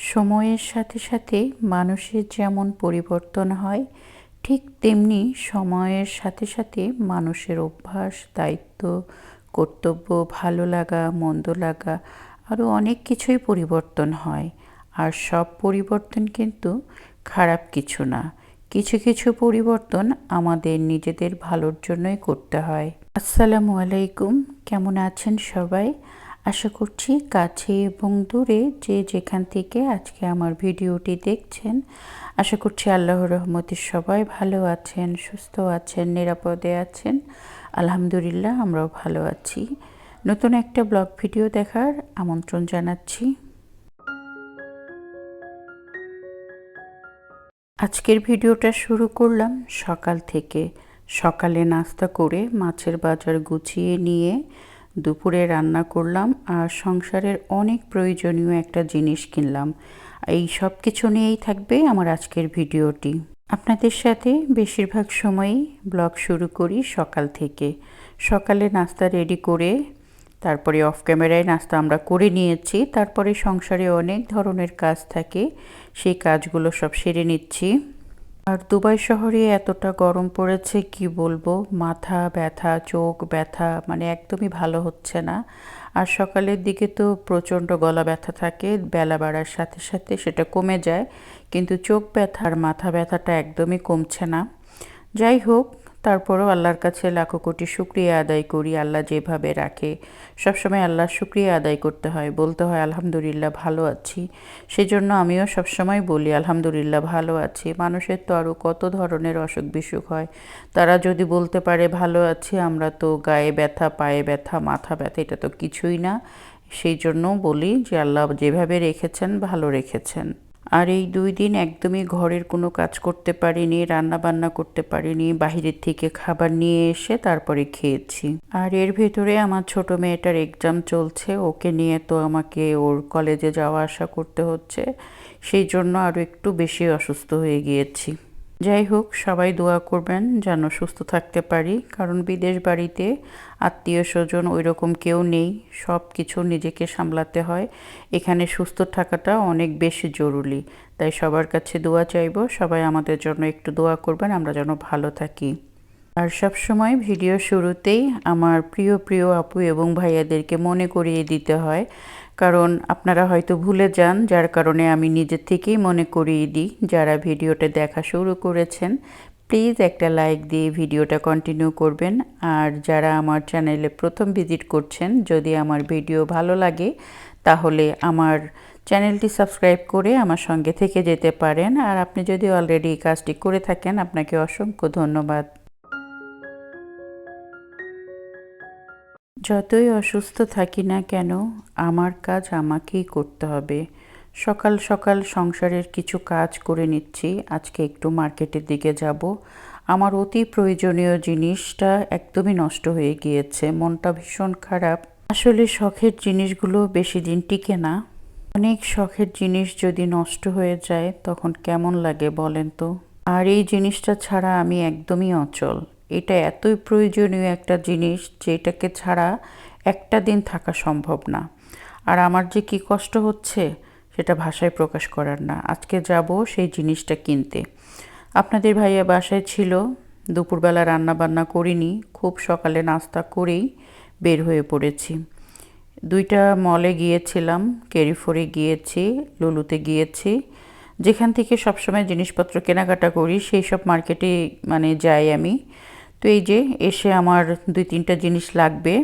সময়ের সাথে সাথে মানুষের যেমন পরিবর্তন হয়, ঠিক তেমনি সময়ের সাথে সাথে মানুষের অভ্যাস, দায়িত্ব, কর্তব্য, ভালো লাগা, মন্দ লাগা আরও অনেক কিছুই পরিবর্তন হয়। আর সব পরিবর্তন কিন্তু খারাপ কিছু না। কিছু কিছু পরিবর্তন আমাদের নিজেদের ভালোর জন্যই করতে হয়। আসসালামু আলাইকুম। কেমন আছেন সবাই? আশা করছি কাছে এবং দূরে যে যেখান থেকে আজকে আমার ভিডিওটি দেখছেন, আশা করছি আল্লাহর রহমতে সবাই ভালো আছেন, সুস্থ আছেন, নিরাপদে আছেন। আলহামদুলিল্লাহ, আমরাও ভালো আছি। নতুন একটা ব্লগ ভিডিও দেখার আমন্ত্রণ জানাচ্ছি। আজকের ভিডিওটা শুরু করলাম সকাল থেকে। সকালে নাস্তা করে মাছের বাজার গুছিয়ে নিয়ে দুপুরে রান্না করলাম আর সংসারের অনেক প্রয়োজনীয় একটা জিনিস কিনলাম। এই সব কিছু নিয়েই থাকবে আমার আজকের ভিডিওটি। আপনাদের সাথে বেশিরভাগ সময়ই ব্লগ শুরু করি সকাল থেকে। সকালে নাস্তা রেডি করে, তারপরে অফ ক্যামেরায় নাস্তা আমরা করে নিয়েছি, তারপরে সংসারে অনেক ধরনের কাজ থাকে, সেই কাজগুলো সব সেরে নিচ্ছি। আর দুবাই শহরে এতটা গরম পড়েছে, কি বলব? মাথা ব্যথা, চোখ ব্যথা মানে একদমই ভালো হচ্ছে না। আর সকালের দিকে তো প্রচণ্ড গলা ব্যথা থাকে, বেলা বাড়ার সাথে সাথে সেটা কমে যায়, কিন্তু চোখ ব্যথা আর মাথা ব্যথাটা একদমই কমছে না। যাই হোক তারপরও আল্লাহর কাছে লাখো কোটি শুক্রিয়া আদায় করি, আল্লাহ যেভাবে রাখে, সবসময় আল্লাহর শুক্রিয়া আদায় করতে হয়। বলতে হয়, আলহামদুলিল্লাহ, ভালো আছি। সেজন্য আমিও সবসময় বলি, আলহামদুলিল্লাহ, ভালো আছি। মানুষের তো আরও কত ধরনের অসুখ বিসুখ হয়। তারা যদি বলতে পারে, ভালো আছি, আমরা তো গায়ে ব্যথা, পায়ে ব্যথা, মাথা ব্যথা, এটা তো কিছুই না। সেই জন্য বলি যে, আল্লাহ যেভাবে রেখেছেন, ভালো রেখেছেন। আর এই দুই দিন একদমই ঘরের কোনো কাজ করতে পারিনি রান্না বান্না করতে পারিনি, বাহিরের থেকে খাবার নিয়ে এসে তারপরে খেয়েছি। আর এর ভেতরে আমার ছোট মেয়েটার এক্সাম চলছে, ওকে নিয়ে তো আমাকে ওর কলেজে যাওয়া আসা করতে হচ্ছে, সেই জন্য আরও একটু বেশি অসুস্থ হয়ে গিয়েছি। যাই হোক, সবাই দোয়া করবেন যেন সুস্থ থাকতে পারি, কারণ বিদেশ বাড়িতে আত্মীয় স্বজন ওই রকম কেউ নেই, সব কিছু নিজেকে সামলাতে হয়। এখানে সুস্থ থাকাটা অনেক বেশি জরুরি, তাই সবার কাছে দোয়া চাইব, সবাই আমাদের জন্য একটু দোয়া করবেন, আমরা যেন ভালো থাকি। আর সব সময় ভিডিও শুরুতেই আমার প্রিয় প্রিয় আপু এবং ভাইয়াদেরকে মনে করিয়ে দিতে হয়। কারণ আপনারা হয়তো ভুলে যান, যার কারণে আমি নিজের থেকেই মনে করিয়ে দিই যারা ভিডিওটা দেখা শুরু করেছেন। প্লিজ একটা লাইক দিয়ে ভিডিওটা কন্টিনিউ করবেন। আর যারা আমার চ্যানেলে প্রথম ভিজিট করছেন, যদি আমার ভিডিও ভালো লাগে, তাহলে আমার চ্যানেলটি সাবস্ক্রাইব করে আমার সঙ্গে থেকে যেতে পারেন। আর আপনি যদি অলরেডি কাজটি করে থাকেন, আপনাকে অসংখ্য ধন্যবাদ। যতই অসুস্থ থাকি না কেন, আমার কাজ আমাকেই করতে হবে। সকাল সকাল সংসারের কিছু কাজ করে নিচ্ছি। আজকে একটু মার্কেটের দিকে যাব। আমার অতি প্রয়োজনীয় জিনিসটা একদমই নষ্ট হয়ে গিয়েছে। মনটা ভীষণ খারাপ। আসলে শখের জিনিসগুলো বেশি দিন টিকে না। অনেক শখের জিনিস যদি নষ্ট হয়ে যায়, তখন কেমন লাগে বলেন তো? আর এই জিনিসটা ছাড়া আমি একদমই অচল। এটা এতই প্রয়োজনীয় একটা জিনিস যেটাকে ছাড়া একটা দিন থাকা সম্ভব না। আর আমার যে কি কষ্ট হচ্ছে সেটা ভাষায় প্রকাশ করার না। আজকে যাব সেই জিনিসটা কিনতে। আপনাদের ভাইয়া বাসায় ছিল, দুপুরবেলা রান্না বান্না করিনি, খুব সকালে নাস্তা করেই বের হয়ে পড়েছি। দুইটা মলে গিয়েছিলাম কেরিফোরে গিয়েছি, লুলুতে গিয়েছি। যেখান থেকে সবসময় জিনিসপত্র কেনাকাটা করি, সেই সব মার্কেটে মানে যাই আমি। তো এই যে এসে আমার দুই তিনটা জিনিস লাগবে।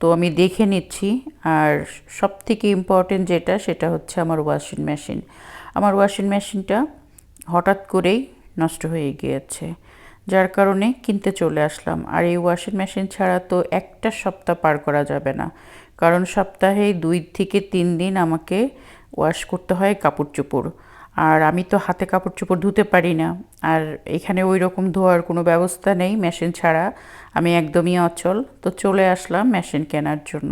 তো আমি দেখে নিচ্ছি। আর সব থেকে ইম্পর্টেন্ট যেটা, সেটা হচ্ছে আমার ওয়াশিং মেশিন আমার ওয়াশিং মেশিনটা হঠাৎ করেই নষ্ট হয়ে গিয়েছে। যার কারণে কিনতে চলে আসলাম। আর এই ওয়াশিং মেশিন ছাড়া তো একটা সপ্তাহ পার করা যাবে না। কারণ সপ্তাহে দুই থেকে তিন দিন আমাকে ওয়াশ করতে হয় কাপড় চোপড় আর আমি তো হাতে কাপড় চোপড় ধুতে পারি না। আর এখানে ওই রকম ধোয়ার কোনো ব্যবস্থা নেই মেশিন ছাড়া। আমি একদমই অচল। তো চলে আসলাম মেশিন কেনার জন্য।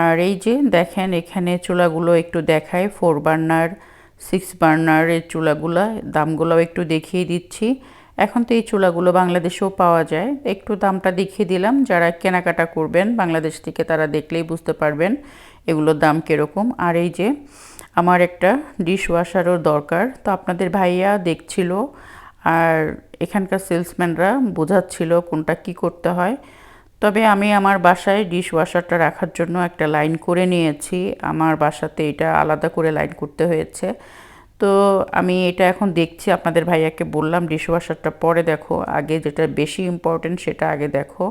আর এই যে দেখেন এখানে চুলাগুলো একটু দেখায় ফোর বার্নার সিক্স বার্নারের চুলাগুলো, দামগুলোও একটু দেখিয়ে দিচ্ছি। এখন তো এই চুলাগুলো বাংলাদেশেও পাওয়া যায়। একটু দামটা দেখিয়ে দিলাম। যারা কেনাকাটা করবেন বাংলাদেশ থেকে তারা দেখলেই বুঝতে পারবেন এগুলোর দাম কীরকম। আর এই যে আমার একটা ডিশ ওয়াশারও দরকার। তো আপনাদের ভাইয়া দেখছিল আর এখানকার সেলসম্যানরা বোঝাচ্ছিল কোনটা কি করতে হয়। তবে আমি আমার বাসায় ডিশ ওয়াশারটা রাখার জন্য একটা লাইন করে নিয়েছি। আমার বাসাতে এটা আলাদা করে লাইন করতে হয়েছে। তো আমি এটা এখন দেখছি, আপনাদের ভাইয়াকে বললাম ডিশ ওয়াশারটা পরে দেখো, আগে যেটা বেশি ইম্পর্টেন্ট সেটা আগে দেখো।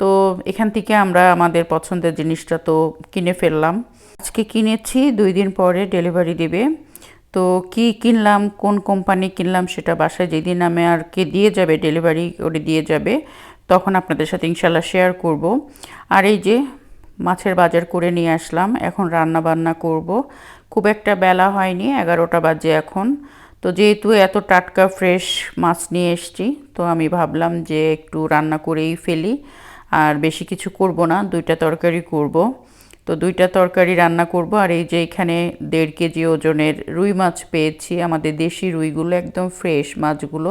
তো এখান থেকে আমরা আমাদের পছন্দের জিনিসটা তো কিনে ফেললাম। আজকে কিনেছি, দুই দিন পরে ডেলিভারি দেবে। তো কি কিনলাম, কোন কোম্পানি কিনলাম সেটা বাসায় যেদিন আমি আর কে দিয়ে যাবে ডেলিভারি করে দিয়ে যাবে, তখন আপনাদের সাথে ইনশাল্লাহ শেয়ার করব। আর এই যে মাছের বাজার করে নিয়ে আসলাম, এখন রান্না বান্না করব। খুব একটা বেলা হয়নি, এগারোটা বাজে এখন। তো যেহেতু এত টাটকা ফ্রেশ মাছ নিয়ে এসছি, তো আমি ভাবলাম যে একটু রান্না করেই ফেলি। আর বেশি কিছু করব না, দুইটা তরকারি করব। তো দুইটা তরকারি রান্না করব। আর এই যে এখানে দেড় কেজি ওজনের রুই মাছ পেয়েছি। আমাদের দেশি রুইগুলো একদম ফ্রেশ মাছগুলো।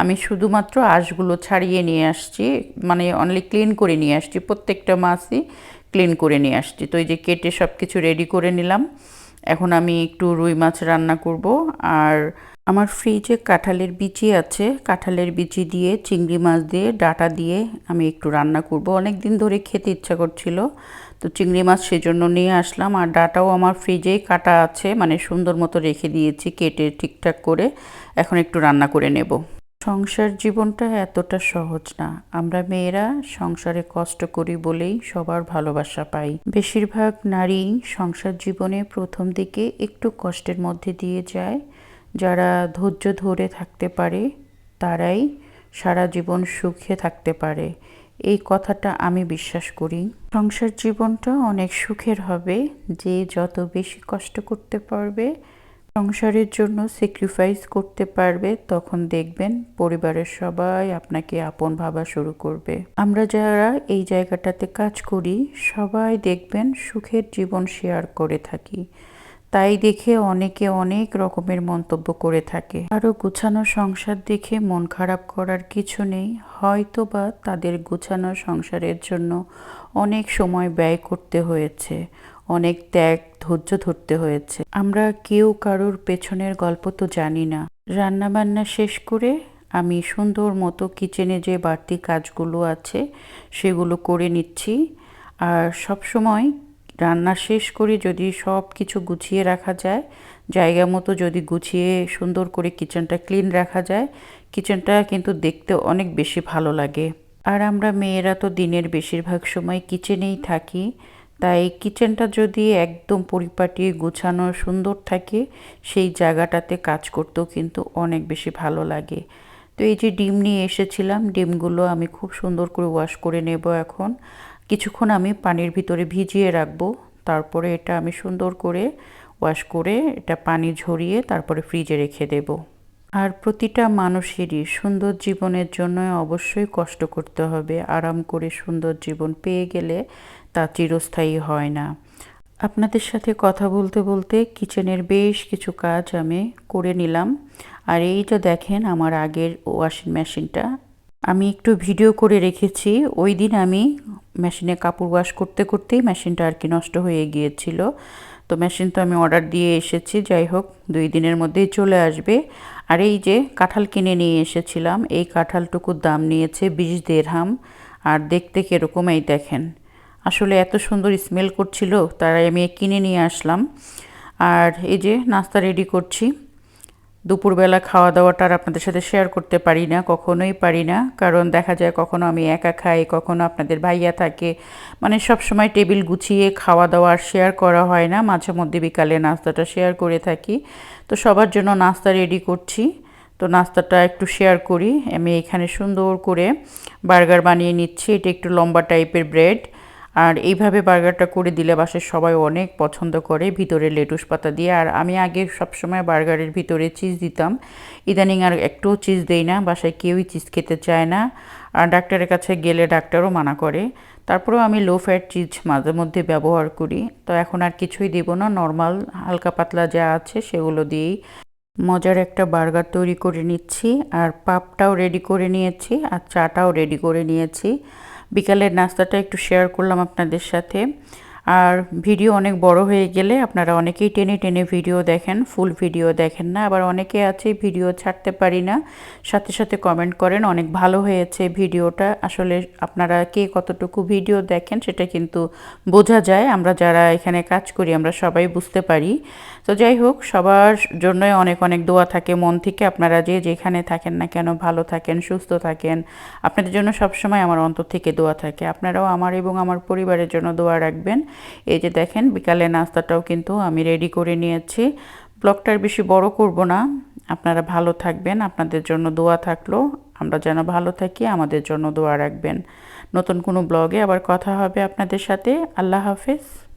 আমি শুধুমাত্র আঁশগুলো ছাড়িয়ে নিয়ে আসছি। মানে অনলি ক্লিন করে নিয়ে আসছি। প্রত্যেকটা মাছই ক্লিন করে নিয়ে আসছি। তো এই যে কেটে সব কিছু রেডি করে নিলাম। এখন আমি একটু রুই মাছ রান্না করব। আর আমার ফ্রিজে কাঁঠালের বিচি আছে। কাঁঠালের বিচি দিয়ে, চিংড়ি মাছ দিয়ে, ডাটা দিয়ে আমি একটু রান্না করব। অনেক দিন ধরে খেতে ইচ্ছা করছিল। তো চিংড়ি মাছ সেজন্য নিয়ে আসলাম। আর ডাটাও আমার ফ্রিজেই কাটা আছে মানে সুন্দর মতো রেখে দিয়েছি, কেটে ঠিকঠাক করে এখন একটু রান্না করে নেব। সংসার জীবনটা এতটা সহজ না। আমরা মেয়েরা সংসারে কষ্ট করি বলেই সবার ভালোবাসা পাই। বেশিরভাগ নারী সংসার জীবনে প্রথম দিকে একটু কষ্টের মধ্যে দিয়ে যায়। যারা ধৈর্য ধরে থাকতে পারে, তারাই সারা জীবন সুখে থাকতে পারে। এই কথাটা আমি বিশ্বাস করি। সংসার জীবনটা অনেক সুখের হবে, যে যত বেশি কষ্ট করতে পারবে, সংসারের জন্য স্যাক্রিফাইস করতে পারবে, তখন দেখবেন পরিবারের সবাই আপনাকে আপন ভাবা শুরু করবে। আমরা যারা এই জায়গাটাতে কাজ করি, সবাই দেখবেন সুখের জীবন শেয়ার করে থাকি। তাই দেখে অনেকে অনেক রকমের মন্তব্য করে থাকে। আরও গুছানো সংসার দেখে মন খারাপ করার কিছু নেই। হয়তো বা তাদের গুছানো সংসারের জন্য অনেক সময় ব্যয় করতে হয়েছে, অনেক ত্যাগ ধৈর্য ধরতে হয়েছে। আমরা কেউ কারোর পেছনের গল্প তো জানি না। রান্নাবান্না শেষ করে আমি সুন্দর মতো কিচেনে যে বাড়তি কাজগুলো আছে, সেগুলো করে নিচ্ছি। আর সব সময় রান্না শেষ করে যদি সব কিছু গুছিয়ে রাখা যায়, জায়গা মতো যদি গুছিয়ে সুন্দর করে কিচেনটা ক্লিন রাখা যায় কিচেনটা কিন্তু দেখতে অনেক বেশি ভালো লাগে। আর আমরা মেয়েরা তো দিনের বেশিরভাগ সময় কিচেনেই থাকি, তাই কিচেনটা যদি একদম পরিপাটি গুছানো সুন্দর থাকে, সেই জায়গাটাতে কাজ করতেও কিন্তু অনেক বেশি ভালো লাগে। তো এই যে ডিম নিয়ে এসেছিলাম, ডিমগুলো আমি খুব সুন্দর করে ওয়াশ করে নেব এখন। কিছুক্ষণ আমি পানির ভিতরে ভিজিয়ে রাখব। তারপরে এটা আমি সুন্দর করে ওয়াশ করে এটা পানি ঝরিয়ে তারপরে ফ্রিজে রেখে দেব। আর প্রতিটা মানুষেরই সুন্দর জীবনের জন্য অবশ্যই কষ্ট করতে হবে। আরাম করে সুন্দর জীবন পেয়ে গেলে তা চিরস্থায়ী হয় না। আপনাদের সাথে কথা বলতে বলতে কিচেনের বেশ কিছু কাজ আমি করে নিলাম। আর এই যে দেখেন আমার আগের ওয়াশিং মেশিনটা আমি একটু ভিডিও করে রেখেছি। ওই দিন আমি মেশিনে কাপড় ওয়াশ করতে করতেই মেশিনটা আর কি নষ্ট হয়ে গিয়েছিল। তো মেশিন তো আমি অর্ডার দিয়ে এসেছি, যাই হোক, দুই দিনের মধ্যেই চলে আসবে। আর এই যে কাঁঠাল কিনে নিয়ে এসেছিলাম, এই কাঁঠালটুকুর দাম নিয়েছে বিশ দেড়হাম। আর দেখতে কীরকম এই দেখেন। আসলে এত সুন্দর স্মেল করছিল তারাই আমি কিনে নিয়ে আসলাম। আর এই যে নাস্তা রেডি করছি। দুপুরবেলা খাওয়া দাওয়াটা আর আপনাদের সাথে শেয়ার করতে পারি না, কখনোই পারি না। কারণ দেখা যায় কখনো আমি একা খাই, কখনো আপনাদের ভাইয়া থাকে। মানে সব সময় টেবিল গুছিয়ে খাওয়া দাওয়া আর শেয়ার করা হয় না। মাঝে মধ্যে বিকালে নাস্তাটা শেয়ার করে থাকি। তো সবার জন্য নাস্তা রেডি করছি। তো নাস্তাটা একটু শেয়ার করি। আমি এখানে সুন্দর করে বার্গার বানিয়ে নিচ্ছি। এটা একটু লম্বা টাইপের ব্রেড আর এইভাবে বার্গারটা করে দিলে বাসার সবাই অনেক পছন্দ করে। ভিতরে লেটুস পাতা দিয়ে। আর আমি আগে সবসময় বার্গারের ভিতরে চিজ দিতাম। ইদানিং আর একটুও চিজ দেই না। বাসায় কেউই চিজ খেতে চায় না। আর ডাক্তারের কাছে গেলে ডাক্তারও মানা করে। তারপরেও আমি লো ফ্যাট চিজ মাঝে মধ্যে ব্যবহার করি। তো এখন আর কিছুই দেবো না। নর্মাল হালকা পাতলা যা আছে সেগুলো দিয়েই মজার একটা বার্গার তৈরি করে নিচ্ছি। আর পাপটাও রেডি করে নিয়েছি। আর চাটাও রেডি করে নিয়েছি। বিকালের নাস্তাটা একটু শেয়ার করলাম আপনাদের সাথে। আর ভিডিও অনেক বড় হয়ে গেলে আপনারা অনেকেই টেনে টেনে ভিডিও দেখেন ফুল ভিডিও দেখেন না। আবার অনেকে আছে ভিডিও ছাড়তে পারি না, সাথে সাথে কমেন্ট করেন, অনেক ভালো হয়েছে ভিডিওটা আসলে আপনারা কে কতটুকু ভিডিও দেখেন সেটা কিন্তু বোঝা যায়। আমরা যারা এখানে কাজ করি, আমরা সবাই বুঝতে পারি। তো যাই হোক, সবার জন্যই অনেক অনেক দোয়া থাকে মন থেকে। আপনারা যে যেখানে থাকেন না কেন, ভালো থাকেন, সুস্থ থাকেন, আপনাদের জন্য সবসময় আমার অন্তর থেকে দোয়া থাকে। আপনারাও আমার এবং আমার পরিবারের জন্য দোয়া রাখবেন। এই যে দেখেন, বিকালে নাস্তাটাও কিন্তু আমি রেডি করে নিয়েছি। ব্লগটার বেশি বড় করব না। আপনারা ভালো থাকবেন, আপনাদের জন্য দোয়া থাকল। আমরা যেন ভালো থাকি, আমাদের জন্য দোয়া রাখবেন। নতুন কোনো ব্লগে আবার কথা হবে আপনাদের সাথে। আল্লাহ হাফেজ।